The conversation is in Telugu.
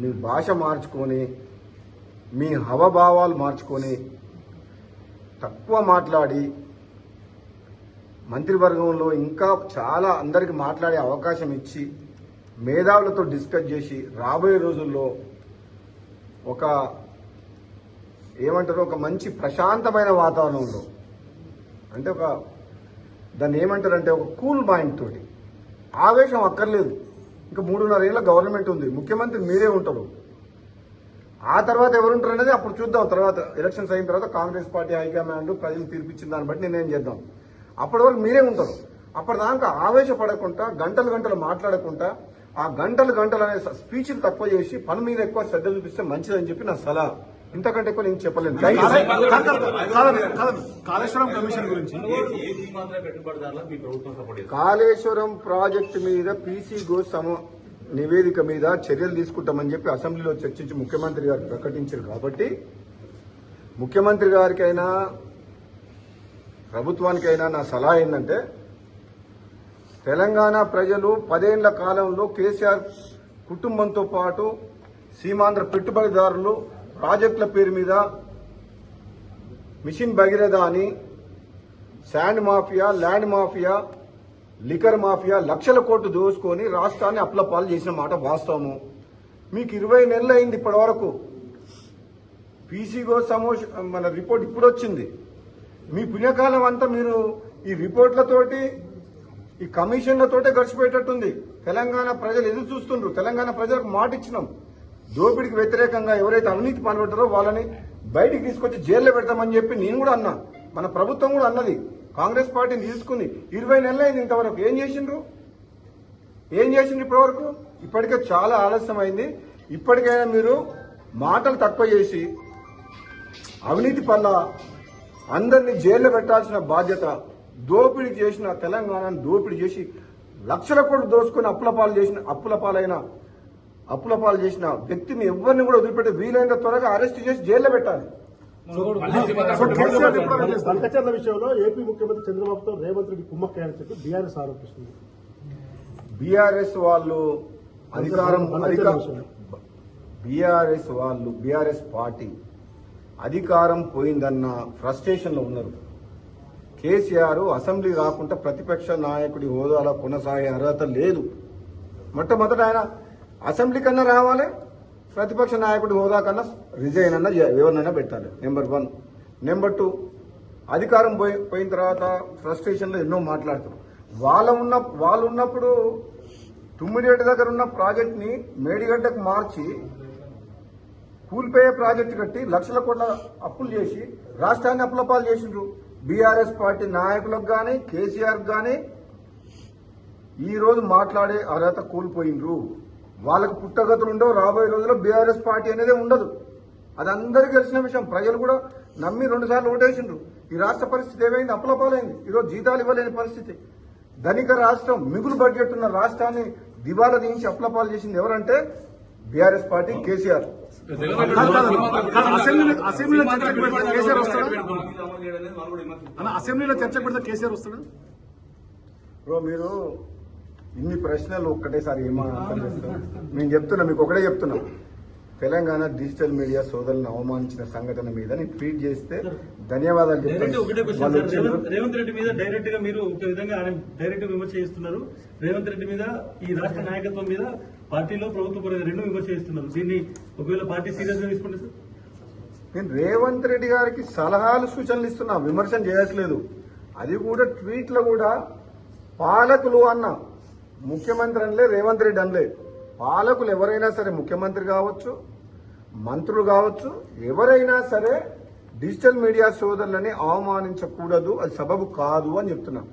మీ భాష మార్చుకొని మీ హవభావాలు మార్చుకొని తక్కువ మాట్లాడి మంత్రివర్గంలో ఇంకా చాలా అందరికి మాట్లాడే అవకాశం ఇచ్చి మేధావులతో డిస్కస్ చేసి రాబోయే రోజుల్లో ఒక ఏమంటారు ఒక మంచి ప్రశాంతమైన వాతావరణంలో అంటే ఒక దాన్ని ఏమంటారంటే ఒక కూల్ మైండ్ తోటి. ఆవేశం అక్కర్లేదు. ఇంకా మూడున్నర ఏళ్ళ గవర్నమెంట్ ఉంది. ముఖ్యమంత్రి మీరే ఉంటారు. ఆ తర్వాత ఎవరు ఉంటారు అనేది అప్పుడు చూద్దాం. తర్వాత ఎలక్షన్స్ అయిన తర్వాత కాంగ్రెస్ పార్టీ హైకమాండ్ ప్రజలు తీర్పిచ్చిన దాన్ని బట్టి నిర్ణయం చేద్దాం. అప్పటి వరకు మీరే ఉంటారు. అప్పటిదాకా ఆవేశపడకుండా గంటలు గంటలు మాట్లాడకుండా ఆ గంటలు గంటలు అనే స్పీచ్లు తక్కువ చేసి పని మీద ఎక్కువ శ్రద్ధ చూపిస్తే మంచిదని చెప్పి నా సలహా. ఇంతకంటే ఎక్కువ నేను చెప్పలేను. కాళేశ్వరం కమిషన్ గురించి కాళేశ్వరం ప్రాజెక్టు మీద పీసీ గోసమ నివేదిక మీద చర్యలు తీసుకుంటామని చెప్పి అసెంబ్లీలో చర్చించి ముఖ్యమంత్రి గారు ప్రకటించారు కాబట్టి ముఖ్యమంత్రి గారికైనా ప్రభుత్వానికైనా నా సలహా ఏంటంటే తెలంగాణ ప్రజలు పదేళ్ళ కాలంలో కేసీఆర్ కుటుంబంతో పాటు సీమాంధ్ర పెట్టుబడిదారులు ప్రాజెక్టుల పేరు మీద మిషన్ భగీరథ అని sand mafia land mafia liquor mafia లక్షల కోట్లు దోసుకొని రాష్ట్రాన్ని అప్లపాలు చేసిన మాట వాస్తవము. మీకు ఇరవై నెలలు అయింది ఇప్పటి వరకు పీసీగో సమోష మన రిపోర్ట్ ఇప్పుడు వచ్చింది. మీ పుణ్యకాలం అంతా మీరు ఈ రిపోర్ట్లతోటి ఈ కమిషన్లతోటే గడిచిపోయేటట్టుంది. తెలంగాణ ప్రజలు ఎదురు చూస్తుండ్రు. తెలంగాణ ప్రజలకు మాట ఇచ్చినాం దోపిడికి వ్యతిరేకంగా ఎవరైతే అవినీతి పాల్పడ్డారో వాళ్ళని బయటికి తీసుకొచ్చి జైల్లో పెడతామని చెప్పి నేను కూడా అన్నా. మన ప్రభుత్వం కూడా అన్నది. కాంగ్రెస్ పార్టీని తీసుకుంది ఇరవై నెలలు అయింది ఇంతవరకు. ఏం చేసిండ్రు? ఏం చేసిండ్రు ఇప్పటివరకు? ఇప్పటికే చాలా ఆలస్యం అయింది ఇప్పటికైనా మీరు మాటలు తక్కువ చేసి అవినీతి పల్ల అందరినీ జైల్లో పెట్టాల్సిన బాధ్యత దోపిడీ చేసిన తెలంగాణను దోపిడీ చేసి లక్షల కోట్లు దోసుకుని అప్పుల పాలు చేసిన అప్పుల పాలైన అప్పుల పాలు చేసిన వ్యక్తిని ఎవరిని కూడా వదిలిపెట్టి వీలైనంత త్వరగా అరెస్ట్ చేసి జైల్లో పెట్టాలి. బంకచర్ల విషయంలో ఏపీ ముఖ్యమంత్రి చంద్రబాబుతో రేవంత్ రెడ్డి కుమ్మక్కాయని చెప్పి బీఆర్ఎస్ ఆరోపిస్తుంది. బీఆర్ఎస్ వాళ్ళు అధికారం. బీఆర్ఎస్ వాళ్ళు బీఆర్ఎస్ పార్టీ అధికారం పోయిందన్న ఫ్రస్ట్రేషన్లో ఉన్నారు. కేసీఆర్ అసెంబ్లీ కాకుండా ప్రతిపక్ష నాయకుడి హోదాలో కొనసాగే అర్హత లేదు. మొట్టమొదట ఆయన అసెంబ్లీ కన్నా రావాలి ప్రతిపక్ష నాయకుడు హోదా కన్నా రిజైన్ అన్న ఎవరినైనా పెట్టాలి. నెంబర్ వన్ నెంబర్ టూ అధికారం పోయి పోయిన తర్వాత ఫ్రస్ట్రేషన్లో ఎన్నో మాట్లాడుతారు వాళ్ళ ఉన్న వాళ్ళు ఉన్నప్పుడు తుమ్మిడిగడ్డ దగ్గర ఉన్న ప్రాజెక్ట్ని మేడిగడ్డకు మార్చి కూలిపోయే ప్రాజెక్టు కట్టి లక్షల కోట్ల అప్పులు చేసి రాష్ట్రాన్ని అప్పులపాలు చేసిండ్రు. బీఆర్ఎస్ పార్టీ నాయకులకు కానీ కేసీఆర్ కానీ ఈరోజు మాట్లాడే అర్హత కోల్పోయిండ్రు. వాళ్ళకు పుట్టగతులు ఉండవు రాబోయే రోజుల్లో బీఆర్ఎస్ పార్టీ అనేది ఉండదు. అది అందరికీ తెలిసిన విషయం. ప్రజలు కూడా నమ్మి రెండు సార్లు ఓటేసిండ్రు. ఈ రాష్ట్ర పరిస్థితి ఏమైంది? అప్పులపాలైంది. ఈరోజు జీతాలు ఇవ్వలేని పరిస్థితి. ధనిక రాష్ట్రం మిగులు బడ్జెట్ ఉన్న రాష్ట్రాన్ని దివాలా దించి అప్పులపాలు చేసింది ఎవరంటే బీఆర్ఎస్ పార్టీ కేసీఆర్. అసెంబ్లీలో చర్చకు పెడితే కేసీఆర్ వస్తాడా? మీరు ఇన్ని ప్రశ్నలు ఒక్కటేసారి ఏమో ఆన్సర్ చేస్తారు నేను చెప్తున్నా మీకు ఒకటే చెప్తున్నా. తెలంగాణ డిజిటల్ మీడియా సోదరులను అవమానించిన సంఘటన మీద నేను ట్వీట్ చేస్తే ధన్యవాదాలు చెప్తాను. రేవంత్ రెడ్డి మీద డైరెక్ట్గా మీరు ఒక విధంగా ఆయన డైరెక్ట్ విమర్శ చేస్తున్నారు. రేవంత్ రెడ్డి మీద ఈ రాష్ట్ర నాయకత్వం మీద పార్టీలో ప్రభుత్వ పరంగా రెండు విమర్శ చేస్తున్నారు. దీన్ని ఒకవేళ పార్టీ సీరియస్గా తీసుకుంటే సార్? నేను రేవంత్ రెడ్డి గారికి సలహాలు సూచనలు ఇస్తున్నా. విమర్శన చేయట్లేదు. అది కూడా ట్వీట్లో కూడా పాలకులు అన్న ముఖ్యమంత్రి అనలే రేవంత్ రెడ్డి అనలే పాలకులు ఎవరైనా సరే ముఖ్యమంత్రి కావచ్చు మంత్రులు కావచ్చు ఎవరైనా సరే డిజిటల్ మీడియా సోదరులని అవమానించకూడదు అది సబబు కాదు అని చెప్తున్నాం.